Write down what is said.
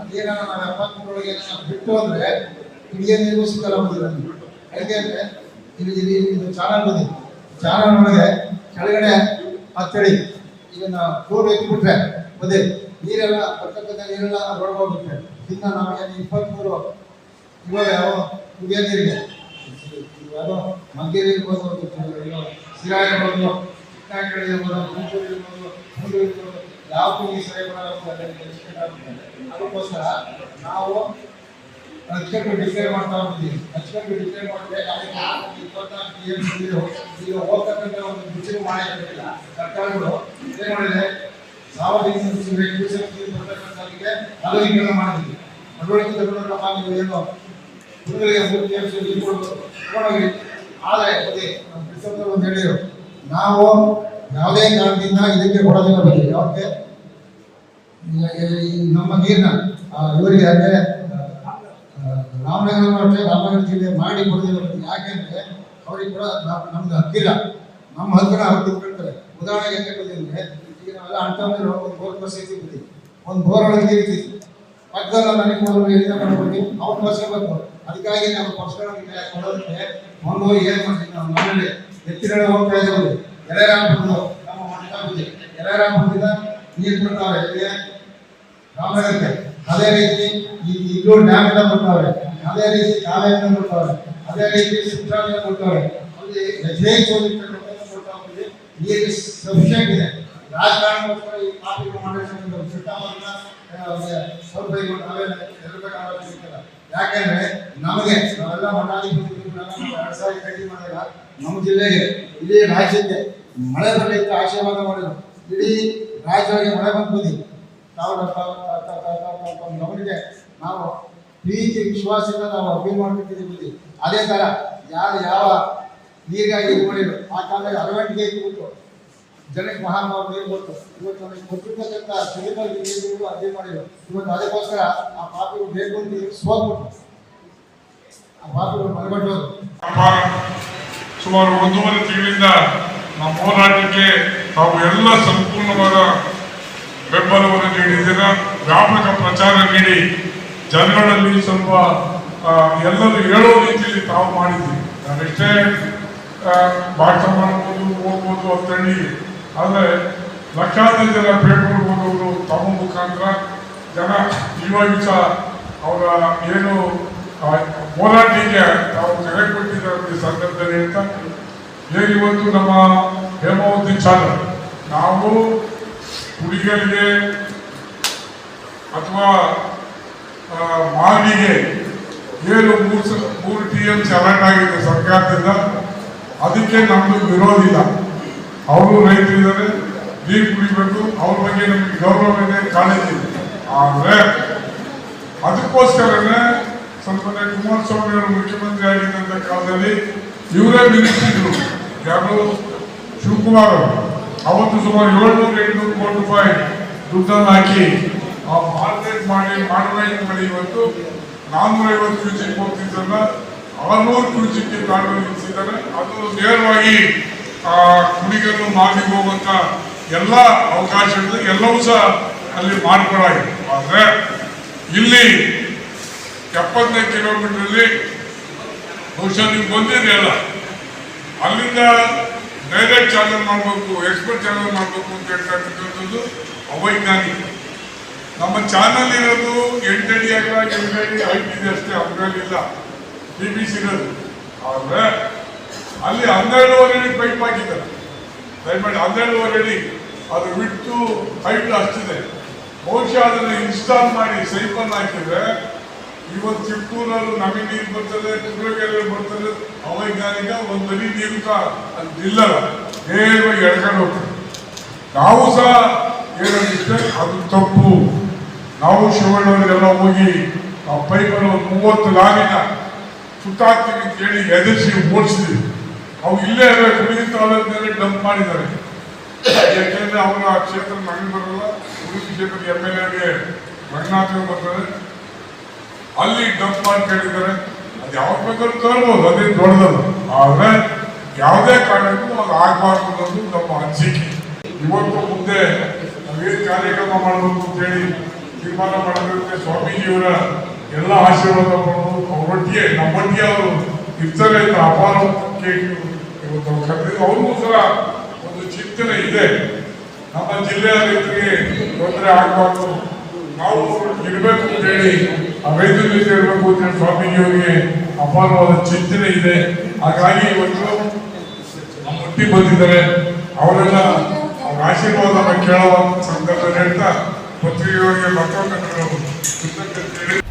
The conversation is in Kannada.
ಅದೇನ ನಾವು ಬಿಟ್ಟು ಅಂದ್ರೆ ಹಿಡಿಯ ನೀರು ಸಿಗಲ್ಲ ಬಂದಿದೆ ಯಾಕೆ ಅಂದ್ರೆ ಇದು ಇದು ಚಾನಲ್ ಬಂದಿದೆ ಚಾನಲ್ ಒಳಗೆ ಕೆಳಗಡೆ ಹತ್ತಡಿ ಇದನ್ನ ಫ್ಲೋರ್ ಎತ್ತಿಬಿಟ್ರೆ ನೀರೆಲ್ಲ ಬರ್ತಕ್ಕಂಥ ನೀರೆಲ್ಲ ಒಳಗೆ ಹೋಗ್ಬಿಟ್ರೆ ಇನ್ನ ನಾವು ಇಪ್ಪತ್ಮೂರು ಇವಾಗ ಯಾವ ಕುಡಿಯೋ ನೀರಿಗೆ ಯಾವುದೋ ಇರ್ಬೋದು ಸಿರಾ ಇರ್ಬೋದು ಚಿಕ್ಕನಾಗಡಿ ಇರ್ಬೋದು ಗುಂಟೂರು ಇರ್ಬೋದು ಇರ್ಬೋದು ಯಾವತ್ತೂ ಈ ಸರಿ ಅದಕ್ಕೋಸ್ಕರ ನಾವು ಅಚ್ಚುಕಟ್ಟು ಡಿಕ್ಲೇರ್ ಮಾಡ್ತಾ ಹೋಗ್ತೀವಿ ಅಚ್ಚುಕಟ್ಟು ಡಿಕ್ಲೇರ್ ಮಾಡಿದ್ರೆ ಇಪ್ಪತ್ನಾಲ್ಕು ನೀರು ಈಗ ಹೋಗ್ತಕ್ಕಂಥ ಒಂದು ಬಿಸಿಲು ಮಾಡಿಲ್ಲ ಸರ್ಕಾರಗಳು ಏನ್ ಮಾಡಿದೆ? ಕ್ಯೂಸೆಕ್ ನೀರು ಬರ್ತಕ್ಕಂಥದ್ದಕ್ಕೆ ಆಲೋಚನೆ ಮಾಡಿದ್ವಿ. ನಡವಳಿಕೆ ನೀವು ಏನು ಹುಡುಗರಿಗೆ ಮೂರು ಆದರೆ ಅದೇ ನಮ್ಮ ಒಂದು ಹೇಳಿದ್ರು. ನಾವು ಯಾವುದೇ ಕಾರಣದಿಂದ ಇದಕ್ಕೆ ಕೊಡೋದಿಲ್ಲ ಬಗ್ಗೆ. ಈ ನಮ್ಮ ನೀರನ್ನ ಇವರಿಗೆ ಅಂದ್ರೆ ರಾಮನಗರ ಅಷ್ಟೇ ರಾಮನಗರ ಜಿಲ್ಲೆ ಮಾಡಿ ಕೊಡೋದಿಲ್ಲ ಬಗ್ಗೆ. ಯಾಕೆಂದ್ರೆ ಅವ್ರಿಗೆ ಕೂಡ ನಮ್- ನಮ್ಗೆ ಹಕ್ಕಿಲ್ಲ. ನಮ್ಮ ಹತ್ತಿರ ಅವ್ರು ತಿಳ್ಕೊಳ್ತಾರೆ ಉದಾಹರಣೆಗೆ ಹೆಂಗೆ ಬಂದಿದ್ರೆ ಈಗ ನಾವೆಲ್ಲ ಅಣ್ತಮ್ಮಂದಿರು ಒಂದು ಬೋರ್ ಬಿಡಿ ಒಂದು ಬೋರ್ ಒಳಗೆ ನೀರು ಇರ್ತಿತ್ತು ಪಕ್ಕದಲ್ಲ ನನಗೆ ಮೊದಲು ಎಲ್ಲಿಂದ ಅವ್ರ ಅವ್ರು ಬರ್ಸ್ಕೋಬೇಕು ಅದಕ್ಕಾಗಿ ನಾವು ಪಕ್ಷಗಳ ಕೊಡೋದಕ್ಕೆ ಒಂದು ಏನ್ ಮಾಡ್ತೀವಿ ನಾವು ಮನೆಯಲ್ಲಿ ಎತ್ತಿನ ಹೋಗ್ತಾ ಇದ್ದೀವಿ ಎಳೆರಾಮಪುರದ್ದು ನಮ್ಮ ಮಠ ಬುದ್ಧಿ ಎಳೆರಾಮಪುರದಿಂದ ನೀರು ಬರ್ತಾವೆ ಇಲ್ಲಿಗೆ ರಾಮನಗರಕ್ಕೆ. ಅದೇ ರೀತಿ ಈ ಡ್ಯಾಮ್ ಎಲ್ಲ ಬರ್ತಾವೆ ಅದೇ ರೀತಿ ಕಾವೇರಿಯಿಂದ ಬರ್ತಾವೆ ಅದೇ ರೀತಿ ಸಿಂಚಾಲಿಂದ ಬರ್ತಾವೆ ಅಲ್ಲಿ ಯಥೇಚ್ಛವಾಗಿರ್ತಕ್ಕಂಥ ಕೊಡ್ತಾ ನೀರು ಸಫಿಷಿಯಂಟ್ ಇದೆ. ರಾಜಕಾರಣಕ್ಕೋಸ್ಕರ ಈ ಕಾಪಿಗಳು ಮಾಡಿರ್ತಕ್ಕಂಥ ಸಿಟ್ಟಾಮನ್ನ ಸ್ವಲ್ಪ ಯಾಕೆಂದ್ರೆ ನಮಗೆ ನಾವೆಲ್ಲ ಮಠಾಧಿಪತಿಗಳು ಎರಡ್ ಸಾವಿರ ಮಾಡಿದಾಗ ನಮ್ಮ ಜಿಲ್ಲೆಗೆ ಇಡೀ ರಾಜ್ಯಕ್ಕೆ ಮಳೆ ಬರಲಿಕ್ಕೆ ಆಶೀರ್ವಾದ ಮಾಡಿದ್ರು. ಇಡೀ ರಾಜ್ಯವಾಗಿ ಮಳೆ ಬಂದು ಬಂದಿ ನಾವು ತ- ತ- ತ- ತ- ತ- ತ- ನಾವು ಪ್ರೀತಿ, ವಿಶ್ವಾಸದಿಂದ ನಾವು ಅಪೀಲ್ ಮಾಡ್ತಿದ್ದೀವಿ ಅದೇ ಥರ ಯಾರು ಯಾವ ನೀರಿಗಾಗಿ ಮಾಡಿದ್ರು, ಆ ಕಾಲದಲ್ಲಿ ಅರವಟ್ಟಿಗೆ ಇಟ್ಬಿಟ್ಟು ಜನಕ್ಕೆ ಮಹಾನುಭಾವ ನೀರು ಕೊಟ್ಟು ಇವತ್ತು ನಮಗೆ ಕೊಟ್ಟಿರ್ತಕ್ಕಂಥ ಸಿಲಿಬಲ್ ನೀರು ಅದೇ ಮಾಡಿದ್ರು ಇವತ್ತು ಅದಕ್ಕೋಸ್ಕರ ಆ ಪಾಪಿಗಳು ಬೇಕು ಅಂತ ಸೋದ್ಬಿಟ್ಟು ಆ ಪಾಪಿಗಳು ಮನೆಗಟ್ಟೋದು ಅಪಾರ ಸುಮಾರು ಒಂದೂವರೆ ತಿಂಗಳಿಂದ ನಮ್ಮ ಹೋರಾಟಕ್ಕೆ ತಾವು ಎಲ್ಲ ಸಂಪೂರ್ಣವಾದ ಬೆಂಬಲವನ್ನು ನೀಡಿದ್ದೀರ. ವ್ಯಾಪಕ ಪ್ರಚಾರ ನೀಡಿ ಜನಗಳಲ್ಲಿ ಸ್ವಲ್ಪ ಎಲ್ಲರೂ ಹೇಳೋ ರೀತಿಯಲ್ಲಿ ತಾವು ಮಾಡಿದ್ದೀವಿ ನಾವೆಷ್ಟೇ ಆ, ಭಾಷಣ ಮಾಡ್ಬೋದು ಓದ್ಬೋದು ಅಂತ ಹೇಳಿ ಆದರೆ ಲಕ್ಷಾಂತರ ಜನ ಪೇಪರ್ ಓದೋರು ತಮ್ಮ ಮುಖಾಂತರ ಜನ ಇವಾಗ ಸಹ ಅವರ ಏನು ಹೋರಾಟಕ್ಕೆ ತಾವು ಕರೆ ಕೊಟ್ಟಿದ್ದಾರೆ ಸಂದರ್ಭದಲ್ಲಿ ಅಂತ ಏನಿವತ್ತು ನಮ್ಮ ಹೇಮಾವತಿ ಚಾನಲ್. ನಾವು ಹುಡುಗರಿಗೆ ಅಥವಾ ಮಾವಿಗೆ ಏನು ಮೂರು ಮೂರು ಟಿ ಎಂ ಆಗಿದೆ ಸರ್ಕಾರದಿಂದ, ಅದಕ್ಕೆ ನಮ್ಮದು ವಿರೋಧ ಇಲ್ಲ. ಅವರು ರೈತರಿದ್ದಾರೆ ನೀರು ಕುಡಿಬೇಕು, ಅವ್ರ ಬಗ್ಗೆ ನಮಗೆ ಗೌರವ ಇದೆ, ಕಾಳಜಿ ಇದೆ. ಆದರೆ ಅದಕ್ಕೋಸ್ಕರನೇ ಸ್ವಲ್ಪ ಕುಮಾರಸ್ವಾಮಿ ಅವರು ಮುಖ್ಯಮಂತ್ರಿ ಆಗಿದ್ದಂಥ ಕಾಲದಲ್ಲಿ ಇವರೇ ನಿಲ್ಲಿಸಿದ್ರು ಯಾರು? ಶಿವಕುಮಾರ್ ಅವರು. ಅವತ್ತು ಸುಮಾರು ಏಳ್ನೂರು ಎಂಟುನೂರು ಕೋಟಿ ರೂಪಾಯಿ ದುಡ್ಡನ್ನು ಹಾಕಿ ಆ ಮಾರ್ಕೆಟ್ ಮಾಡಿ ಮಾಡಬೇಕು ಮಾಡಿ ಇವತ್ತು ನಾನ್ನೂರ ಐವತ್ತು ಕ್ಯೂಸಿಕ್ ಹೋಗ್ತಿದ್ದಲ್ಲ ಆರ್ನೂರು ಕ್ಯೂಸಿಕ್ಗೆ ತಾಂಡು ನಿಲ್ಲಿಸಿದ್ದಾರೆ ಅದು ನೇರವಾಗಿ ಆ ಮಾಡಿ ಹೋಗುವಂತ ಎಲ್ಲ ಅವಕಾಶಗಳು ಎಲ್ಲವೂ ಸಹ ಅಲ್ಲಿ ಮಾರ್ಪಾಡಾಗಿದೆ. ಆದರೆ ಇಲ್ಲಿ ಎಪ್ಪತ್ತನೇ ಕಿಲೋಮೀಟ್ರಲ್ಲಿ ಬಹುಶಃ ನೀವು ಬಂದಿದೆಯಲ್ಲ ಅಲ್ಲ. ಅಲ್ಲಿಂದ ಡೈರೆಕ್ಟ್ ಚಾನಲ್ ಮಾಡಬೇಕು ಎಕ್ಸ್ಪರ್ಟ್ ಚಾನಲ್ ಮಾಡಬೇಕು ಅಂತ ಹೇಳ್ತಕ್ಕಂಥದ್ದು ಅವೈಜ್ಞಾನಿಕ. ನಮ್ಮ ಚಾನಲ್ ಇರೋದು ಎಂಟಡಿ ಹೈಟ್ ಇದೆ ಅಷ್ಟೇ ಅವರಲ್ಲಿ ಇಲ್ಲ ಬಿ ಬಿ ಸಿ ಇರೋದು. ಆದರೆ ಅಲ್ಲಿ ಹನ್ನೆರಡು ಅಡಿ ಪೈಪ್ ಹಾಕಿದ್ದಾರೆ. ದಯಮಾಡಿ ಹನ್ನೆರಡೂವರೆ ಅಡಿ ಅದು ಬಿಟ್ಟು ಹೈಟ್ ಹಚ್ಚಿದೆ ಬಹುಶಃ ಅದನ್ನು ಇನ್ಸ್ಟಾಲ್ ಮಾಡಿ ಸೈಪನ್ ಹಾಕಿದ್ರೆ ಇವತ್ತು ಚಿಕ್ಕೂರಲ್ಲಿ ನಮಗೆ ನೀರು ಬರ್ತದೆ, ಕುದುರೆಗೆರೆ ಬರ್ತದೆ, ಅವೈಜ್ಞಾನಿಕ ಒಂದು ಅಡಿ ನೀರು ಸಹ ಅಲ್ಲಿ ನಿಲ್ಲಲ್ಲ ನೇರವಾಗಿ ಹೋಗ್ತದೆ. ನಾವು ಸಹ ಹೇಳೋದಿಷ್ಟೇ, ಅದು ತಪ್ಪು. ನಾವು ಶಿವಣ್ಣವರಿಗೆಲ್ಲ ಹೋಗಿ ಆ ಪೈಪನ್ನು ಮೂವತ್ತು ಲಾಗಿನ ಸುತ್ತಾಕ್ತೀವಿ ಅಂತ ಹೇಳಿ ಎದುರಿಸಿ ಓಡಿಸಿದ್ವಿ. ಅವು ಇಲ್ಲೇ ಇರಬೇಕು ತಾಲೂಕಿನಲ್ಲಿ ಡಂಪ್ ಮಾಡಿದ್ದಾರೆ. ಯಾಕೆಂದ್ರೆ ಆ ಕ್ಷೇತ್ರ ನನಗೆ ಬರಲ್ಲ, ಉಡುಪಿ ಕ್ಷೇತ್ರದ ಎಂ ಎಲ್ ಎಗೆ ರಂಗನಾಥ್ ಬರ್ತಾರೆ. ಅಲ್ಲಿ ಡಂಪ್ ಮಾಡ್ಕೊಂಡಿದ್ದಾರೆ. ಅದು ಯಾವಾಗ ಬೇಕಾದ್ರೂ ತೋರ್ಬೋದು, ಅದೇ ದೊಡ್ಡದಲ್ಲ ಆದ್ರೆ ಯಾವುದೇ ಕಾರಣಕ್ಕೂ ಅದು ಆಗಬಾರ್ದು ಅನ್ನೋದು ನಮ್ಮ ಅನಿಸಿಕೆ. ಇವತ್ತು ಮುಂದೆ ನಾವೇನು ಕಾರ್ಯಕ್ರಮ ಮಾಡಬೇಕು ಅಂತ ಹೇಳಿ ತೀರ್ಮಾನ ಮಾಡಿದ್ರೆ ಸ್ವಾಮೀಜಿಯವರ ಎಲ್ಲ ಆಶೀರ್ವಾದ ಮಾಡೋದು ಅವರೊಟ್ಟಿಗೆ ನಮ್ಮೊಟ್ಟಿಗೆ ಅವರು ಇರ್ತಾರೆ ಅಂತ ಅಪಾರ ಕೇಳಿ ಇವತ್ತು ಕರೆದಿದ್ದು ಅವ್ರಿಗೂ ಸಹ ಒಂದು ಚಿಂತನೆ ಇದೆ. ನಮ್ಮ ಜಿಲ್ಲೆಯ ರೈತರಿಗೆ ತೊಂದರೆ ಆಗಬಾರ್ದು. ನಾವು ಇರಬೇಕು ಅಂತ ಹೇಳಿ ಆ ರೈತರ ಜೊತೆ ಇರಬೇಕು ಅಂತ ಹೇಳಿ ಸ್ವಾಮೀಜಿಯವರಿಗೆ ಅಪಾರವಾದ ಚಿಂತನೆ ಇದೆ. ಹಾಗಾಗಿ ಇವತ್ತು ನಮ್ಮ ಒಟ್ಟಿ ಬಂದಿದ್ದಾರೆ. ಅವರೆಲ್ಲ ಅವ್ರ ಆಶೀರ್ವಾದನ ಕೇಳುವ ಸಂದರ್ಭ ಹೇಳ್ತಾ ಪತ್ರಿಕೆಯವರಿಗೆ ಮತ್ತೊಂದು ಕೃತಜ್ಞತೆ